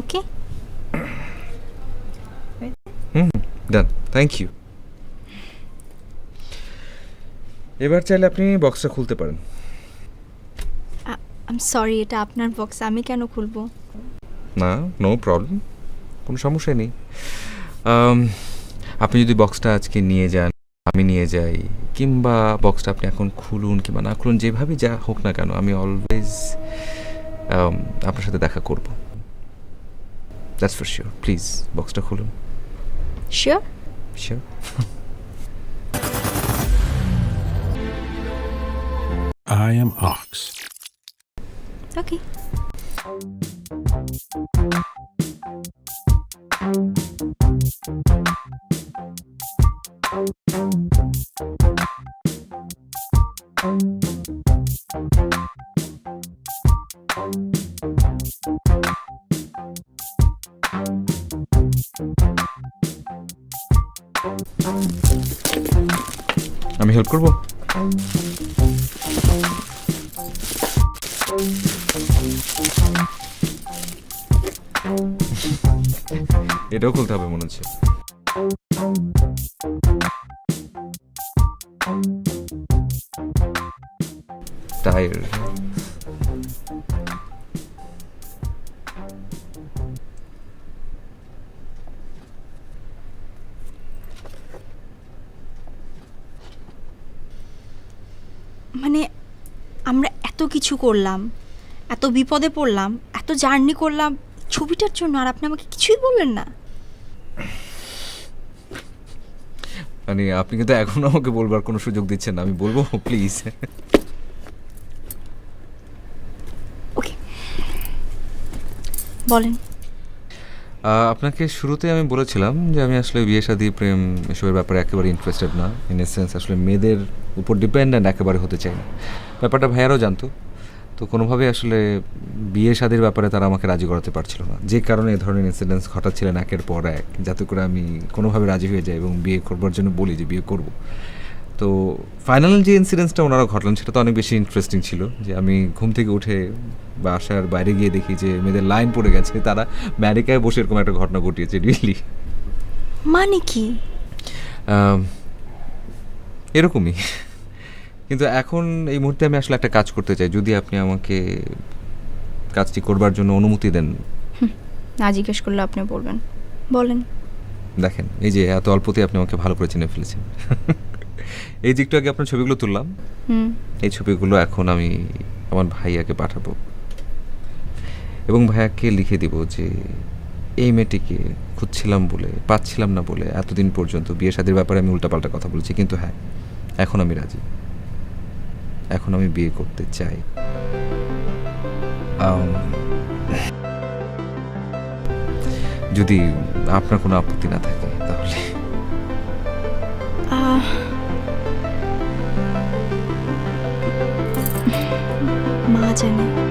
Okay hmm done thank you এবার চাইলে আপনি বক্সটা খুলতে পারেন। আম সরি এটা আপনার বক্স আমি কেন খুলবো? না নো প্রবলেম কোনো সমস্যা নেই। আপনি যদি বক্সটা আজকে নিয়ে যান আমি নিয়ে যাই কিংবা বক্সটা আপনি এখন খুলুন কিংবা না খুলুন যেভাবে যা হোক না কেন আমি অলওয়েজ আপনার সাথে দেখা করব। দ্যাটস ফর শিওর প্লিজ বক্সটা খুলুন sure sure I am Ox. Okay আমি হেল্প করব? এটাও খুলতে হবে মনে হচ্ছে। টায়ার। মানে আমরা এত কিছু করলাম এত বিপদে পড়লাম এত জার্নি করলাম ছবিটার জন্য আর আপনি আমাকে কিছুই বললেন না। মানে আপনি কিন্তু এখনও আমাকে বলবার কোনো সুযোগ দিচ্ছেন না আমি বলব প্লিজ ওকে বলেন। আপনাকে শুরুতে আমি বলেছিলাম যে আমি আসলে বিয়ে, শাদী, প্রেম এসবের ব্যাপারে একেবারে ইন্টারেস্টেড না। ইন এ সেন্স আসলে মেয়েদের উপর ডিপেন্ডেন্ট একেবারে হতে চাই না। ব্যাপারটা ভাইয়ারও জানতো। তো কোনোভাবেই আসলে বিয়ে, শাদির ব্যাপারে তারা আমাকে রাজি করাতে পারছিল না। যে কারণে এ ধরনের ইনসিডেন্টস ঘটাচ্ছিলেন একের পর এক, যাতে করে আমি কোনোভাবে রাজি হয়ে যাই এবং বিয়ে করবার জন্য বলি যে বিয়ে করব। তো ফাইনাল যে ইনসিডেন্টসটা ওনারা ঘটলেন, সেটা তো অনেক বেশি ইন্টারেস্টিং ছিল যে আমি ঘুম থেকে উঠে বাসার বাইরে গিয়ে দেখি যে মেয়েদের লাইন পড়ে গেছে তারা আমেরিকায় বসে এরকম একটা ঘটনা ঘটিয়েছে রিয়েলি মানে কি? এরকমই। কিন্তু এখন এই মুহূর্তে আমি আসলে একটা কাজ করতে চাই যদি আপনি আমাকে কাজটি করবার জন্য অনুমতি দেন। না জিজ্ঞেস করলে আপনি বলবেন। বলেন। দেখেন এই যে এত অল্পতে আপনি আমাকে ভালো করে চিনে ফেলেছেন। এই দিকটা আগে আপনার ছবিগুলো তুললাম। এই ছবিগুলো এখন আমি আমার ভাইয়াকে পাঠাবো। এবং ভাইয়াকে লিখে দিব যে, এই মেয়েটিকে খুঁজছিলাম বলে, পাচ্ছিলাম না বলে এতদিন পর্যন্ত বিয়ে শাদির ব্যাপারে আমি উল্টাপাল্টা কথা বলেছি। কিন্তু হ্যাঁ এখন আমি রাজি। এখন আমি বিয়ে করতে চাই। যদি আপনার কোনো আপত্তি না থাকে তাহলে। মা জানে।